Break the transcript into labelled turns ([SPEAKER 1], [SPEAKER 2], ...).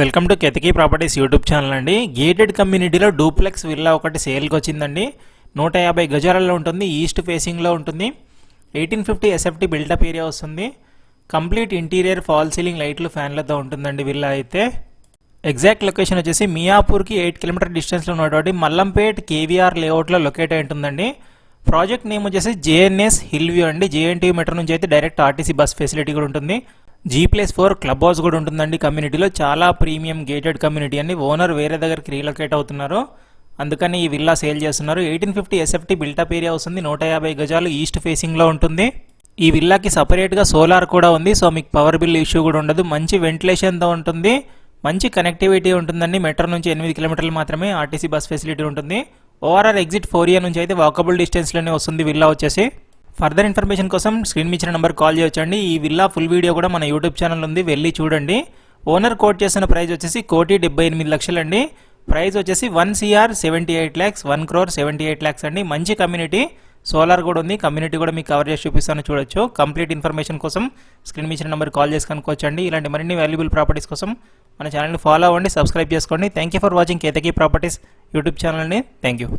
[SPEAKER 1] Welcome to Ketaki properties YouTube channel అండి. Gated కమ్యూనిటీలో duplex villa ఒకటి సేల్కి వచ్చిందండి. నూట యాభై గజాలలో ఉంటుంది ఈస్ట్ ఫేసింగ్లో ఉంటుంది. Eighteen fifty SFT built up area వస్తుంది. కంప్లీట్ ఇంటీరియర్ ఫాల్ సీలింగ్ లైట్లు ఫ్యాన్లతో ఉంటుందండి విల్లా అయితే. ఎగ్జాక్ట్ లొకేషన్ వచ్చేసి మియాపూర్కి ఎయిట్ కిలోమీటర్ డిస్టెన్స్లో ఉన్నటువంటి మల్లంపేట్ కేవీఆర్ లేఅవుట్లో లొకేట్ అయి ఉంటుందండి. ప్రాజెక్ట్ నేమ్ వచ్చేసి జేఎన్ఎస్ హిల్ వ్యూ అండి. జేఎన్టీ మెట్రో నుంచి అయితే డైరెక్ట్ ఆర్టీసీ బస్ ఫెసిలిటీ కూడా ఉంటుంది. G plus four club house కూడా ఉంటుందండి కమ్యూనిటీలో చాలా ప్రీమియం గేటెడ్ కమ్యూనిటీ అండి. ఓనర్ వేరే దగ్గరికి రీలొకేట్ అవుతున్నారు. అందుకని ఈ విల్లా సేల్ చేస్తున్నారు. Eighteen fifty SFT built up area వస్తుంది. నూట యాభై గజాలు ఈస్ట్ ఫేసింగ్లో ఉంటుంది. ఈ విల్లాకి సపరేట్గా సోలార్ కూడా ఉంది. సో మీకు పవర్ బిల్ ఇష్యూ కూడా ఉండదు. మంచి వెంటిలేషన్తో ఉంటుంది. మంచి కనెక్టివిటీ ఉంటుందండి. మెట్రో నుంచి ఎనిమిది కిలోమీటర్లు మాత్రమే ఆర్టీసీ బస్ ఫెసిలిటీ ఉంటుంది. ఓఆర్ఆర్ ఎగ్జిట్ ఫోర్ ఇయర్ నుంచి అయితే వాకబుల్ డిస్టెన్స్లోనే వస్తుంది విల్లా వచ్చేసి. ఫర్దర్ ఇన్ఫర్మేషన్ కోసం స్క్రీన్ మీద ఇచ్చిన నెంబర్ కాల్ చేయొచ్చండి. ఈ విల్లా ఫుల్ వీడియో కూడా మన యూట్యూబ్ ఛానల్ ఉంది వెళ్ళి చూడండి. ఓనర్ కోట్ చేసిన ప్రైజ్ వచ్చేసి కోటి డెబ్బై ఎనిమిది లక్షలండి. ప్రైస్ వచ్చేసి one CR seventy eight lakhs one crore seventy eight lakhs అండి. మంచి కమ్యూనిటీ సోలార్ కూడా ఉంది. కమ్యూనిటీ కూడా మీకు కవర్ చేసి చూపిస్తాను చూడొచ్చు. కంప్లీట్ ఇన్ఫర్మేషన్ కోసం స్క్రీన్ మీద ఇచ్చిన నెంబర్ కాల్ చేసి కనుక్కోవచ్చండి. ఇలాంటి మరిన్ని వాల్యుబుల్ ప్రాపర్టీస్ కోసం మన ఛానల్ని ఫాలో అవ్వండి సబ్స్క్రైబ్ చేసుకోండి. Thank you for watching Ketaki properties YouTube ఛానల్ని. Thank you